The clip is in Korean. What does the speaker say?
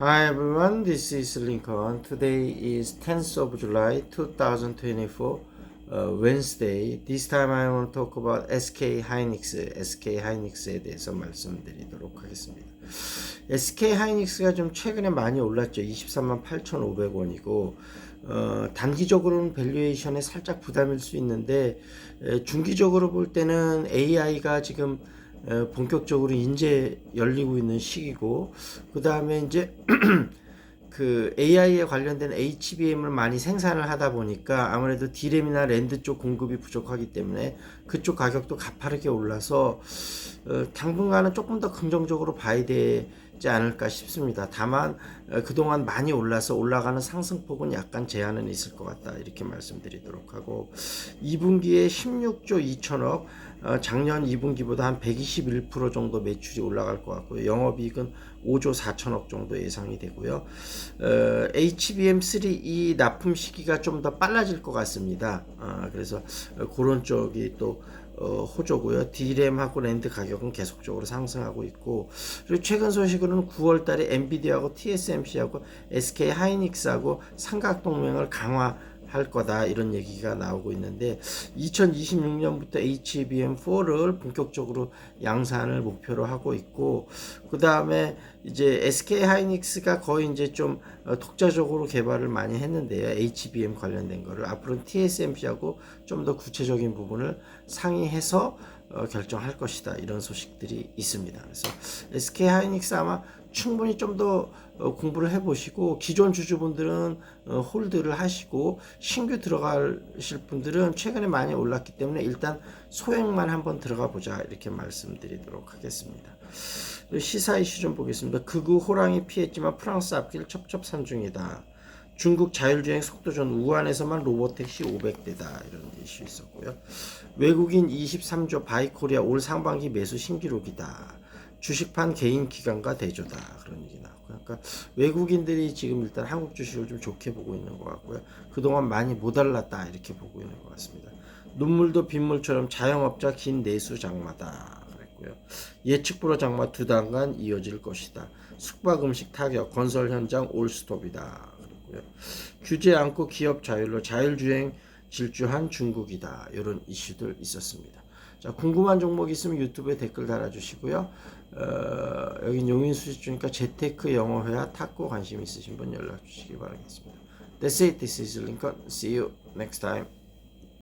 Hi everyone, this is Lincoln. Today is 10th of July 2024, uh, Wednesday. This time I want to talk about SK 하이닉스, SK 하이닉스에 대해서 말씀드리도록 하겠습니다. SK 하이닉스가 좀 최근에 많이 올랐죠. 23만 8,500원이고 어, 단기적으로는 밸류에이션에 살짝 부담일 수 있는데 에, 중기적으로 볼 때는 AI가 지금 에, 본격적으로 이제 열리고 있는 시기고 그 다음에 이제 그 AI에 관련된 HBM을 많이 생산을 하다 보니까 아무래도 디램이나 랜드 쪽 공급이 부족하기 때문에 그쪽 가격도 가파르게 올라서 어, 당분간은 조금 더 긍정적으로 봐야 되지 않을까 싶습니다. 다만 어, 그동안 많이 올라서 올라가는 상승폭은 약간 제한은 있을 것 같다 이렇게 말씀드리도록 하고 2분기에 16조 2천억 어, 작년 2분기보다 한 121% 정도 매출이 올라갈 것 같고요. 영업이익은 5조 4천억 정도 예상이 되고요. 어, HBM3 이 납품 시기가 좀 더 빨라질 것 같습니다. 어, 그래서 어, 그런 쪽이 또 어, 호조고요. D램하고 랜드 가격은 계속적으로 상승하고 있고 그리고 최근 소식으로는 9월 달에 엔비디아하고 TSMC하고 SK 하이닉스하고 삼각 동맹을 강화 할 거다 이런 얘기가 나오고 있는데 2026년부터 HBM4를 본격적으로 양산을 목표로 하고 있고 그 다음에 이제 SK 하이닉스가 거의 이제 좀 어, 독자적으로 개발을 많이 했는데요. HBM 관련된 거를 앞으로는 TSMC하고 좀 더 구체적인 부분을 상의해서 어, 결정할 것이다 이런 소식들이 있습니다. 그래서 SK 하이닉스 아마 충분히 좀더 어, 공부를 해보시고 기존 주주분들은 어, 홀드를 하시고 신규 들어가실 분들은 최근에 많이 올랐기 때문에 일단 소액만 한번 들어가 보자 이렇게 말씀드리도록 하겠습니다. 시사 이슈 좀 보겠습니다. 극우 호랑이 피했지만 프랑스 앞길 첩첩산중이다. 중국 자율주행 속도전 우한에서만 로보택시 500대다 이런 이슈 있었고요. 외국인 23조 바이코리아 올 상반기 매수 신기록이다. 주식판 개인 기관과 대조다 그런 얘기 나오고 그러니까 외국인들이 지금 일단 한국 주식을 좀 좋게 보고 있는 것 같고요. 그동안 많이 못 알랐다 이렇게 보고 있는 것 같습니다. 눈물도 빗물처럼 자영업자 긴 내수 장마다 그랬고요. 예측 불허 장마 두 달간 이어질 것이다. 숙박 음식 타격 건설 현장 올스톱이다. 규제 않고 기업 자율로 자율주행 질주한 중국이다. 이런 이슈들 있었습니다. 자, 궁금한 종목 있으면 유튜브에 댓글 달아주시고요. 어, 여긴 용인 수집주니까 재테크 영어회화 탁구 관심 있으신 분 연락 주시기 바라겠습니다. That's it. This is Lincoln. See you next time.